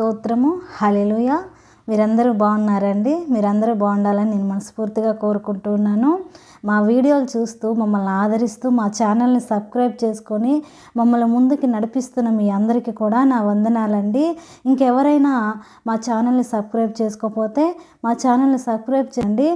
స్తోత్రము. హలెలుయ మీరందరూ బాగున్నారండి. మీరందరూ బాగుండాలని నేను మనస్ఫూర్తిగా కోరుకుంటున్నాను మా వీడియోలు చూస్తూ మమ్మల్ని ఆదరిస్తూ మా ఛానల్ని సబ్స్క్రైబ్ చేసుకొని మమ్మల్ని ముందుకు నడిపిస్తున్న మీ అందరికీ కూడా నా వందనాలండి. ఇంకెవరైనా మా ఛానల్ని సబ్స్క్రైబ్ చేసుకోకపోతే మా ఛానల్ని సబ్స్క్రైబ్ చేయండి.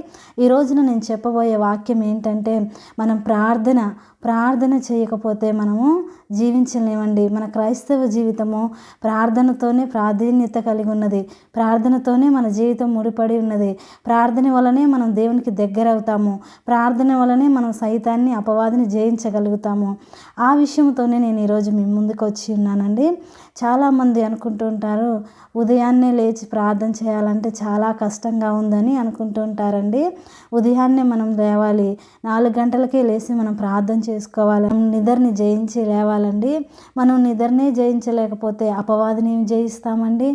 ఈ రోజున నేను చెప్పబోయే వాక్యం ఏంటంటే మనం ప్రార్థన ప్రార్థన చేయకపోతే మనము జీవించలేమండి. మన క్రైస్తవ జీవితము ప్రార్థనతోనే ప్రాధాన్యత కలిగి ఉన్నది. ప్రార్థనతోనే మన జీవితం ముడిపడి ఉన్నది. ప్రార్థన వలనే మనం దేవునికి దగ్గర అవుతాము ప్రార్థన వలనే మనం సైతాన్ని అపవాదిని జయించగలుగుతాము. ఆ విషయంతోనే నేను ఈరోజు మీ ముందుకు వచ్చి ఉన్నానండి. చాలామంది అనుకుంటుంటారు ఉదయాన్నే లేచి ప్రార్థన చేయాలంటే చాలా కష్టంగా ఉందని అనుకుంటూ ఉంటారండి ఉదయాన్నే మనం లేవాలి. నాలుగు గంటలకే లేచి మనం ప్రార్థన చేసుకోవాలి. నిద్రని జయించి లేవాలండి. మనం నిద్రనే జయించలేకపోతే అపవాదిని జయిస్తామండి?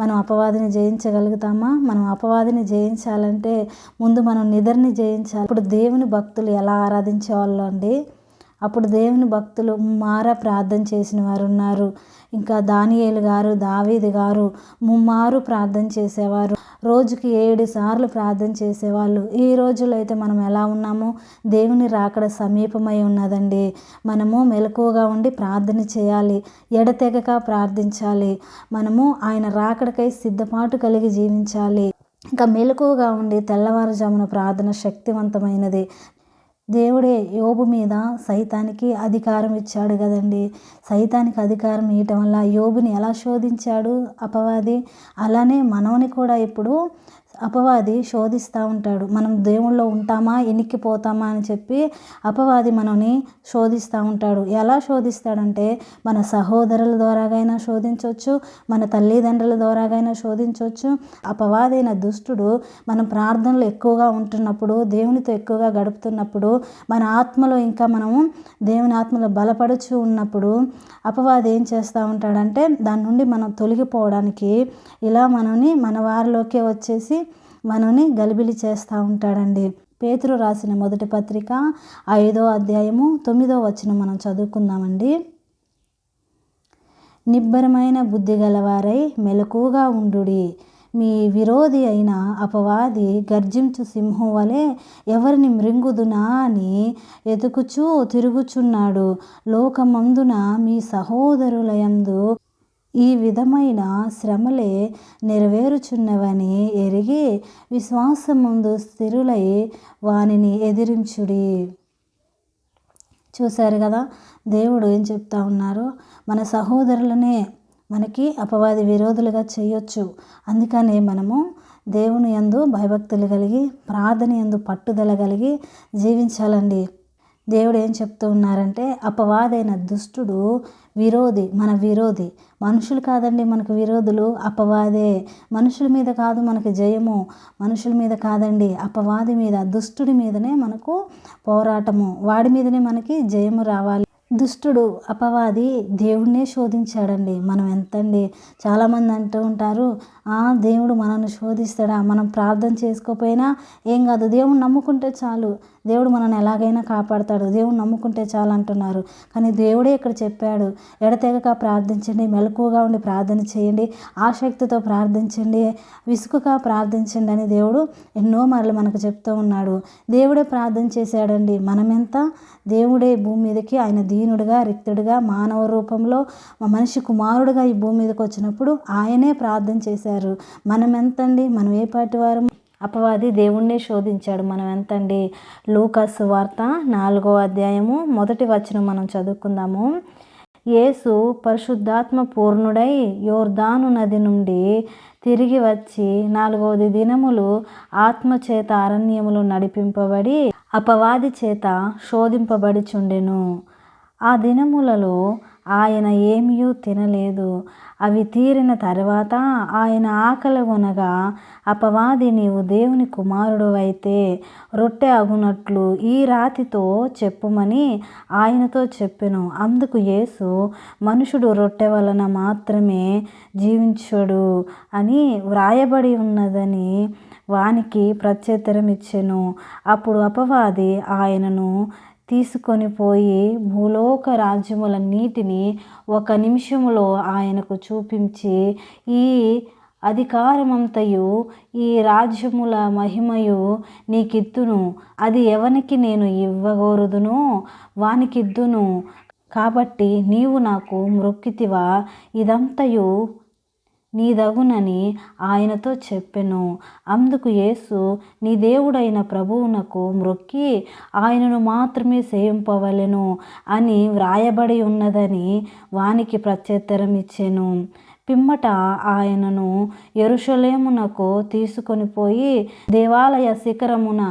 మనం అపవాదిని జయించగలుగుతామా? మనం అపవాదిని జయించాలంటే ముందు మనం నిద్రని జయించాలి. ఇప్పుడు దేవుని భక్తులు ఎలా ఆరాధించేవాళ్ళు అండి? అప్పుడు దేవుని భక్తులు మారా ప్రార్థన చేసిన వారు ఉన్నారు ఇంకా దానియేలు గారు దావీది గారు ముమ్మారు ప్రార్థన చేసేవారు. రోజుకి ఏడు సార్లు ప్రార్థన చేసేవాళ్ళు. ఈ రోజుల్లో అయితే మనం ఎలా ఉన్నామో దేవుని రాకడ సమీపమై ఉన్నదండి. మనము మెలకువగా ఉండి ప్రార్థన చేయాలి. ఎడతెగక ప్రార్థించాలి. మనము ఆయన రాకడకై సిద్ధపాటు కలిగి జీవించాలి. ఇంకా మెలకువగా ఉండి తెల్లవారుజామున ప్రార్థన శక్తివంతమైనది. దేవుడే యోబు మీద సైతానికి అధికారం ఇచ్చాడు కదండి. సైతానికి అధికారం ఇవ్వటం వల్ల యోబుని ఎలా శోధించాడు అపవాది? అలానే మనవని కూడా ఇప్పుడు అపవాది శోధిస్తూ ఉంటాడు. మనం దేవుళ్ళో ఉంటామా? ఎనిక్కిపోతామా అని చెప్పి అపవాది మనని శోధిస్తూ ఉంటాడు. ఎలా శోధిస్తాడంటే మన సహోదరుల ద్వారాగైనా శోధించవచ్చు మన తల్లిదండ్రుల ద్వారాగైనా శోధించవచ్చు అపవాదైన దుష్టుడు మనం ప్రార్థనలు ఎక్కువగా ఉంటున్నప్పుడు దేవునితో ఎక్కువగా గడుపుతున్నప్పుడు మన ఆత్మలో ఇంకా మనము దేవుని ఆత్మలో బలపడుచు ఉన్నప్పుడు అపవాది ఏం చేస్తూ ఉంటాడంటే దాని నుండి మనం తొలగిపోవడానికి ఇలా మనని మన వారిలోకే వచ్చేసి మనని గలిబిలి చేస్తూ ఉంటాడండి. పేతురు రాసిన మొదటి పత్రిక ఐదో అధ్యాయము తొమ్మిదో వచ్చిన మనం చదువుకుందామండి. నిబ్బరమైన బుద్ధి గలవారై మెలకుగా ఉండుడి. మీ విరోధి అయిన అపవాది గర్జించు సింహం వలె ఎవరిని మృంగుదునా అని ఎతుకుచూ తిరుగుచున్నాడు. లోకమందున మీ సహోదరులయందు ఈ విధమైన శ్రమలే నెరవేరుచున్నవని ఎరిగి విశ్వాసముందు స్థిరులై వానిని ఎదిరించుడి. చూశారు కదా? దేవుడు ఏం చెప్తా ఉన్నారు? మన సహోదరులనే మనకి అపవాది విరోధులుగా చేయొచ్చు. అందుకనే మనము దేవుని యందు భయభక్తులు కలిగి ప్రార్థన యందు పట్టుదల కలిగి జీవించాలండి. దేవుడు ఏం చెప్తూ ఉన్నారంటే అపవాదైన దుష్టుడు విరోధి మన విరోధి. మనుషులు కాదండి మనకు విరోధులు అపవాదే. మనుషుల మీద కాదు మనకు జయము. మనుషుల మీద కాదండి అపవాది మీద దుష్టుడి మీదనే మనకు పోరాటము. వాడి మీదనే మనకి జయము రావాలి. దుష్టుడు అపవాది దేవుణ్ణే శోధించాడండి. మనం ఎంతండి చాలామంది అంటూ ఉంటారు ఆ దేవుడు మనల్ని శోధిస్తాడా? మనం ప్రార్థన చేసుకోపోయినా ఏం కాదు దేవుడు నమ్ముకుంటే చాలు. దేవుడు మనల్ని ఎలాగైనా కాపాడతాడు. దేవుడు నమ్ముకుంటే చాలు అంటున్నారు. కానీ దేవుడే ఇక్కడ చెప్పాడు ఎడతెగక ప్రార్థించండి మెలకువగా ఉండి ప్రార్థన చేయండి ఆసక్తితో ప్రార్థించండి విసుగుగా ప్రార్థించండి అని దేవుడు ఎన్నో మార్లు మనకు చెప్తూ ఉన్నాడు. దేవుడే ప్రార్థన చేశాడండి. మనమెంత దేవుడే భూమి మీదకి ఆయన దీనుడుగా రిక్తుడుగా మానవ రూపంలో మనిషి కుమారుడుగా ఈ భూమి మీదకి వచ్చినప్పుడు ఆయనే ప్రార్థన చేశారు. మనం ఎంతండి మనం ఏ పాటి వారు అపవాది దేవుణ్ణి శోధించాడు. మనం ఎంతండి? లూకస్ వార్త నాలుగో అధ్యాయము మొదటి వచనం మనం చదువుకుందాము. యేసు పరిశుద్ధాత్మ పూర్ణుడై యోర్దాను నది నుండి తిరిగి వచ్చి నాలుగవది దినములు ఆత్మచేత అరణ్యములు నడిపింపబడి అపవాది చేత శోధింపబడిచుండెను. ఆ దినములలో ఆయన ఏమీయూ తినలేదు. అవి తీరిన తర్వాత ఆయన ఆకలిగొనగా అపవాది నీవు దేవుని కుమారుడు అయితే రొట్టె అగునట్లు ఈ రాతితో చెప్పుమని ఆయనతో చెప్పెను. అందుకు యేసు మనుషుడు రొట్టె వలన మాత్రమే జీవించడు అని వ్రాయబడి ఉన్నదని వానికి ప్రత్యుత్తరం ఇచ్చెను అప్పుడు అపవాది ఆయనను తీసుకొని పోయి భూలోక రాజ్యములన్నిటినీ ఒక నిమిషములో ఆయనకు చూపించి ఈ అధికారమంతయు ఈ రాజ్యముల మహిమయు నీకిద్దును. అది ఎవనికి నేను ఇవ్వగోరుదునో? వానికిద్దును. కాబట్టి నీవు నాకు మ్రొక్కితివా ఇదంతయు నీదగునని ఆయనతో చెప్పెను. అందుకు యేసు నీ దేవుడైన ప్రభువునకు మ్రొక్కి ఆయనను మాత్రమే సేవింపవలెను అని వ్రాయబడి ఉన్నదని వానికి ప్రత్యుత్తరం ఇచ్చెను పిమ్మట ఆయనను ఎరుషలేమునకు తీసుకొని పోయి దేవాలయ శిఖరమున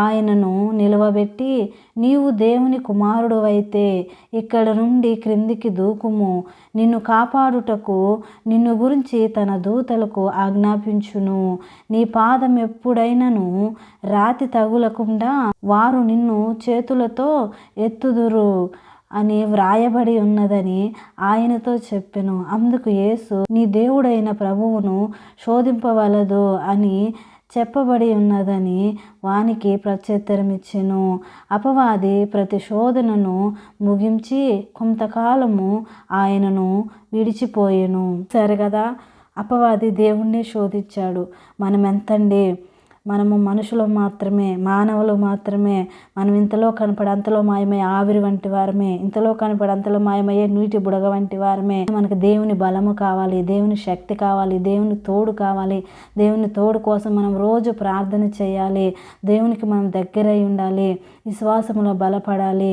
ఆయనను నిలవబెట్టి నీవు దేవుని కుమారుడు అయితే ఇక్కడ నుండి క్రిందికి దూకుము. నిన్ను కాపాడుటకు నిన్ను గురించి తన దూతలకు ఆజ్ఞాపించును. నీ పాదం ఎప్పుడైనను రాతి తగులకుండా వారు నిన్ను చేతులతో ఎత్తుదురు. అని వ్రాయబడి ఉన్నదని ఆయనతో చెప్పెను. అందుకు యేసు నీ దేవుడైన ప్రభువును శోధింపవలదు అని చెప్పబడి ఉన్నదని వానికి ప్రత్యుత్తరమిచ్చెను. అపవాది ప్రతి శోధనను ముగించి కొంతకాలము ఆయనను విడిచిపోయెను. సరే కదా? అపవాది దేవుణ్ణి శోధించాడు. మనమెంతండి? మనము మనుషులు మాత్రమే మానవులు మాత్రమే మనం ఇంతలో కనపడి అంతలో మాయమై ఆవిరి వంటి వారమే ఇంతలో కనపడి అంతలో మాయమయ్యే నీటి బుడగ వంటి వారమే. మనకు దేవుని బలము కావాలి దేవుని శక్తి కావాలి దేవుని తోడు కావాలి దేవుని తోడు కోసం మనం రోజు ప్రార్థన చేయాలి దేవునికి మనం దగ్గరై ఉండాలి విశ్వాసములో బలపడాలి